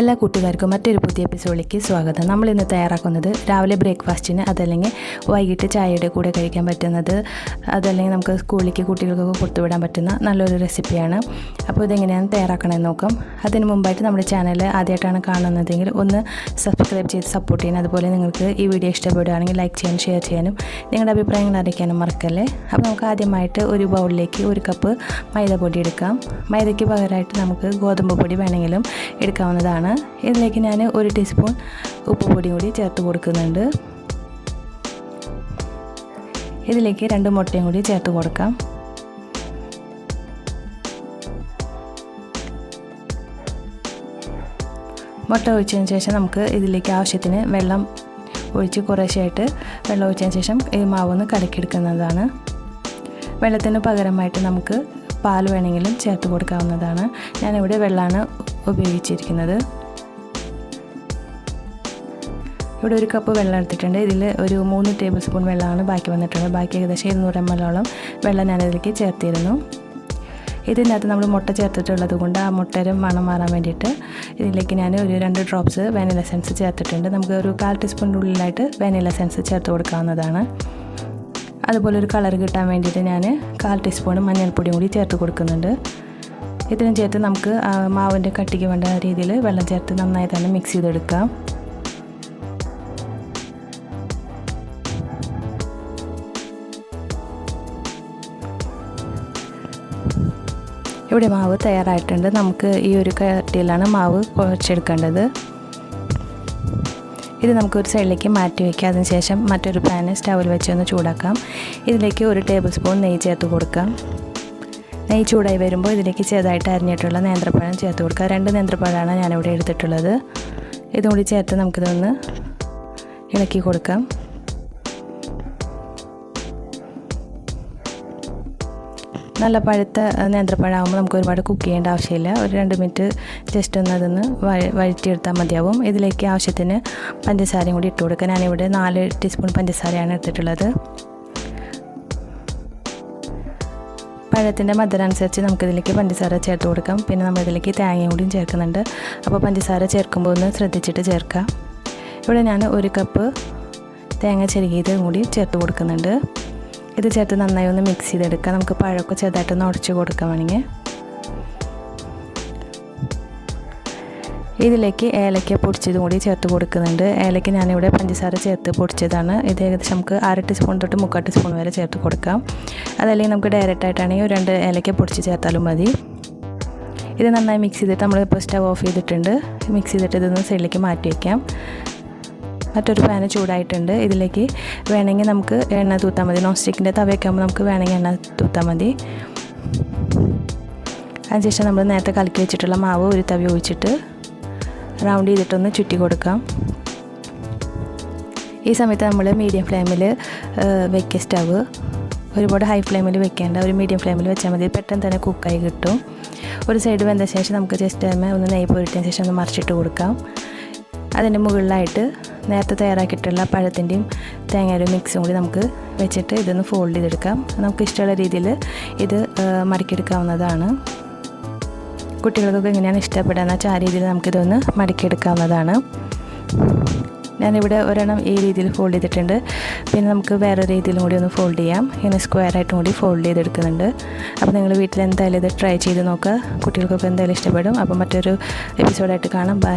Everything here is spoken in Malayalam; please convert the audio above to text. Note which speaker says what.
Speaker 1: എല്ലാ കൂട്ടുകാർക്കും മറ്റൊരു പുതിയ എപ്പിസോഡിലേക്ക് സ്വാഗതം. നമ്മൾ ഇന്ന് തയ്യാറാക്കുന്നത് രാവിലെ ബ്രേക്ക്ഫാസ്റ്റിന് അതല്ലെങ്കിൽ വൈകിട്ട് ചായയുടെ കൂടെ കഴിക്കാൻ പറ്റുന്നത് അതല്ലെങ്കിൽ നമുക്ക് സ്കൂളിലേക്ക് കുട്ടികൾക്കൊക്കെ കൊടുത്തുവിടാൻ പറ്റുന്ന നല്ലൊരു റെസിപ്പിയാണ്. അപ്പോൾ ഇതെങ്ങനെയാണ് തയ്യാറാക്കണമെന്ന് നോക്കാം. അതിന് മുമ്പായിട്ട് നമ്മുടെ ചാനൽ ആദ്യമായിട്ടാണ് കാണുന്നതെങ്കിൽ ഒന്ന് സബ്സ്ക്രൈബ് ചെയ്ത് സപ്പോർട്ട് ചെയ്യാൻ അതുപോലെ നിങ്ങൾക്ക് ഈ വീഡിയോ ഇഷ്ടപ്പെടുകയാണെങ്കിൽ ലൈക്ക് ചെയ്യാനും ഷെയർ ചെയ്യാനും നിങ്ങളുടെ അഭിപ്രായങ്ങൾ അറിയിക്കാനും മറക്കല്ലേ? അപ്പോൾ നമുക്ക് ആദ്യമായിട്ട് ഒരു ബൗളിലേക്ക് ഒരു കപ്പ് മൈദ പൊടി എടുക്കാം. മൈദയ്ക്ക് പകരമായിട്ട് നമുക്ക് ഗോതമ്പ് പൊടി വേണമെങ്കിലും എടുക്കാവുന്നതാണ്. ഇതിലേക്ക് ഞാൻ ഒരു ടീസ്പൂൺ ഉപ്പ് പൊടിയും കൂടി ചേർത്ത് കൊടുക്കുന്നുണ്ട്. ഇതിലേക്ക് രണ്ട് മുട്ടയും കൂടി ചേർത്ത് കൊടുക്കാം. മുട്ട ഒഴിച്ചതിന് ശേഷം നമുക്ക് ഇതിലേക്ക് ആവശ്യത്തിന് വെള്ളം ഒഴിച്ച് കുറേശ്ശായിട്ട് വെള്ളം ഒഴിച്ചതിന് ശേഷം ഈ മാവൊന്ന് കലക്കിയെടുക്കുന്നതാണ്. വെള്ളത്തിന് പകരമായിട്ട് നമുക്ക് പാൽ വേണമെങ്കിലും ചേർത്ത് കൊടുക്കാവുന്നതാണ്. ഞാനിവിടെ വെള്ളമാണ് ഉപയോഗിച്ചിരിക്കുന്നത്. ഇവിടെ ഒരു കപ്പ് വെള്ളം എടുത്തിട്ടുണ്ട്. ഇതിൽ ഒരു മൂന്ന് ടേബിൾ സ്പൂൺ വെള്ളമാണ് ബാക്കി വന്നിട്ടുള്ളത്. ബാക്കി ഏകദേശം ഇരുന്നൂറ് എം എല്ലോളം വെള്ളം ഞാനിതിലേക്ക് ചേർത്തിരുന്നു. ഇതിനകത്ത് നമ്മൾ മുട്ട ചേർത്തിട്ടുള്ളത് കൊണ്ട് ആ മുട്ടയുടെ മണം മാറാൻ വേണ്ടിയിട്ട് ഇതിലേക്ക് ഞാൻ ഒരു രണ്ട് ഡ്രോപ്സ് വാനില എസൻസ് ചേർത്തിട്ടുണ്ട്. നമുക്ക് ഒരു കാൽ ടീസ്പൂണിന്റെ ഉള്ളിലായിട്ട് വാനില എസൻസ് ചേർത്ത് കൊടുക്കാവുന്നതാണ്. അതുപോലെ ഒരു കളർ കിട്ടാൻ വേണ്ടിയിട്ട് ഞാൻ കാൽ ടീസ്പൂൺ മഞ്ഞൾപ്പൊടിയും കൂടി ചേർത്ത് കൊടുക്കുന്നുണ്ട്. ഇതിനും ചേർത്ത് നമുക്ക് മാവിന്റെ കട്ടിക്ക് വേണ്ട രീതിയിൽ വെള്ളം ചേർത്ത് നന്നായി തന്നെ മിക്സ് ചെയ്തെടുക്കാം. ഇവിടെ മാവ് തയ്യാറായിട്ടുണ്ട്. നമുക്ക് ഈ ഒരു കട്ടിയിലാണ് മാവ് കുഴച്ചെടുക്കേണ്ടത് ഇത് നമുക്ക് ഒരു സൈഡിലേക്ക് മാറ്റി വയ്ക്കാം അതിനുശേഷം മറ്റൊരു പാന് സ്റ്റൗവിൽ വെച്ച് ഒന്ന് ചൂടാക്കാം. ഇതിലേക്ക് ഒരു ടേബിൾ സ്പൂൺ നെയ്യ് ചേർത്ത് കൊടുക്കാം. നെയ്യ് ചൂടായി വരുമ്പോൾ ഇതിലേക്ക് ചെറുതായിട്ട് അരിഞ്ഞിട്ടുള്ള നേന്ത്രപ്പഴം ചേർത്ത് കൊടുക്കുക. രണ്ട് നേന്ത്രപ്പഴമാണ് ഞാനിവിടെ എടുത്തിട്ടുള്ളത്. ഇതും കൂടി ചേർത്ത് നമുക്കിതൊന്ന് ഇളക്കി കൊടുക്കാം. നല്ല പഴുത്ത നേന്ത്രപ്പഴമാകുമ്പോൾ നമുക്ക് ഒരുപാട് കുക്ക് ചെയ്യേണ്ട ആവശ്യമില്ല. ഒരു രണ്ട് മിനിറ്റ് ജസ്റ്റ് ഒന്ന് അതൊന്ന് വഴറ്റിയെടുത്താൽ മതിയാവും. ഇതിലേക്ക് ആവശ്യത്തിന് പഞ്ചസാരയും കൂടി ഇട്ട് കൊടുക്കുക. ഞാനിവിടെ നാല് ടീസ്പൂൺ പഞ്ചസാരയാണ് എടുത്തിട്ടുള്ളത്. പഴത്തിന്റെ മധുരം അനുസരിച്ച് നമുക്കിതിലേക്ക് പഞ്ചസാര ചേർത്ത് കൊടുക്കാം. പിന്നെ നമ്മളിതിലേക്ക് തേങ്ങയും കൂടിയും ചേർക്കുന്നുണ്ട്. അപ്പോൾ പഞ്ചസാര ചേർക്കുമ്പോൾ ഒന്ന് ശ്രദ്ധിച്ചിട്ട് ചേർക്കാം. ഇവിടെ ഞാൻ ഒരു കപ്പ് തേങ്ങ ചെരുകിയതും കൂടി ചേർത്ത് കൊടുക്കുന്നുണ്ട്. ഇത് ചേർത്ത് നന്നായി ഒന്ന് മിക്സ് ചെയ്തെടുക്കാം. നമുക്ക് പഴമൊക്കെ ചെറുതായിട്ടൊന്ന് ഉടച്ച് കൊടുക്കാൻ വേണമെങ്കിൽ. ഇതിലേക്ക് ഏലക്ക പൊടിച്ചതും കൂടി ചേർത്ത് കൊടുക്കുന്നുണ്ട്. ഏലക്ക ഞാനിവിടെ പഞ്ചസാര ചേർത്ത് പൊടിച്ചതാണ്. ഇത് ഏകദേശം നമുക്ക് അര ടീസ്പൂൺ തൊട്ട് മുക്കാൽ ടീസ്പൂൺ വരെ ചേർത്ത് കൊടുക്കാം. അതല്ലെങ്കിൽ നമുക്ക് ഡയറക്റ്റ് ആയിട്ടാണെങ്കിൽ രണ്ട് ഏലക്ക പൊടിച്ച് ചേർത്താലും മതി. ഇത് നന്നായി മിക്സ് ചെയ്തിട്ട് നമ്മളിപ്പോൾ സ്റ്റവ് ഓഫ് ചെയ്തിട്ടുണ്ട്. മിക്സ് ചെയ്തിട്ട് ഇതൊന്ന് സൈഡിലേക്ക് മാറ്റി വയ്ക്കാം മറ്റൊരു പാന് ചൂടായിട്ടുണ്ട്. ഇതിലേക്ക് വേണമെങ്കിൽ നമുക്ക് എണ്ണ തൂത്താൽ മതി. നോൺ സ്റ്റിക്കിന്റെ തവയ്ക്കാകുമ്പോൾ നമുക്ക് വേണമെങ്കിൽ എണ്ണ തൂത്താൽ മതി. അതിനുശേഷം നമ്മൾ നേരത്തെ കലക്കി വെച്ചിട്ടുള്ള മാവ് ഒരു തവി ഒഴിച്ചിട്ട് റൗണ്ട് ചെയ്തിട്ടൊന്ന് ചുറ്റി കൊടുക്കാം. ഈ സമയത്ത് നമ്മൾ മീഡിയം ഫ്ലെയിമിൽ വെക്കുക സ്റ്റവ്. ഒരുപാട് ഹൈ ഫ്ലെയിമിൽ വെക്കേണ്ട. ഒരു മീഡിയം ഫ്ലെയിമിൽ വെച്ചാൽ മതി. പെട്ടെന്ന് തന്നെ കുക്കായി കിട്ടും. ഒരു സൈഡ് വെന്ത ശേഷം നമുക്ക് ജസ്റ്റ് ഒന്ന് നെയ്യ് പൊരിട്ടതിന് ശേഷം ഒന്ന് മറിച്ചിട്ട് കൊടുക്കാം. അതിന്റെ മുകളിലായിട്ട് നേരത്തെ തയ്യാറാക്കിയിട്ടുള്ള പഴത്തിന്റെയും തേങ്ങയുടെ മിക്സും കൂടി നമുക്ക് വെച്ചിട്ട് ഇതൊന്ന് ഫോൾഡ് ചെയ്തെടുക്കാം. നമുക്ക് ഇഷ്ടമുള്ള രീതിയിൽ ഇത് മടക്കിയെടുക്കാവുന്നതാണ് കുട്ടികൾക്കൊക്കെ എങ്ങനെയാണ് ഇഷ്ടപ്പെടുക വെച്ചാൽ ആ രീതിയിൽ നമുക്കിതൊന്ന് മടക്കിയെടുക്കാവുന്നതാണ്. ഞാനിവിടെ ഒരെണ്ണം ഈ രീതിയിൽ ഫോൾഡ് ചെയ്തിട്ടുണ്ട്. പിന്നെ നമുക്ക് വേറെ രീതിയിലും കൂടി ഒന്ന് ഫോൾഡ് ചെയ്യാം. ഇങ്ങനെ സ്ക്വയർ ആയിട്ടും കൂടി ഫോൾഡ് ചെയ്തെടുക്കുന്നുണ്ട്. അപ്പോൾ നിങ്ങൾ വീട്ടിൽ എന്തായാലും ഇത് ട്രൈ ചെയ്ത് നോക്കുക. കുട്ടികൾക്കൊക്കെ എന്തായാലും ഇഷ്ടപ്പെടും. അപ്പോൾ മറ്റൊരു എപ്പിസോഡായിട്ട് കാണാം. ബൈ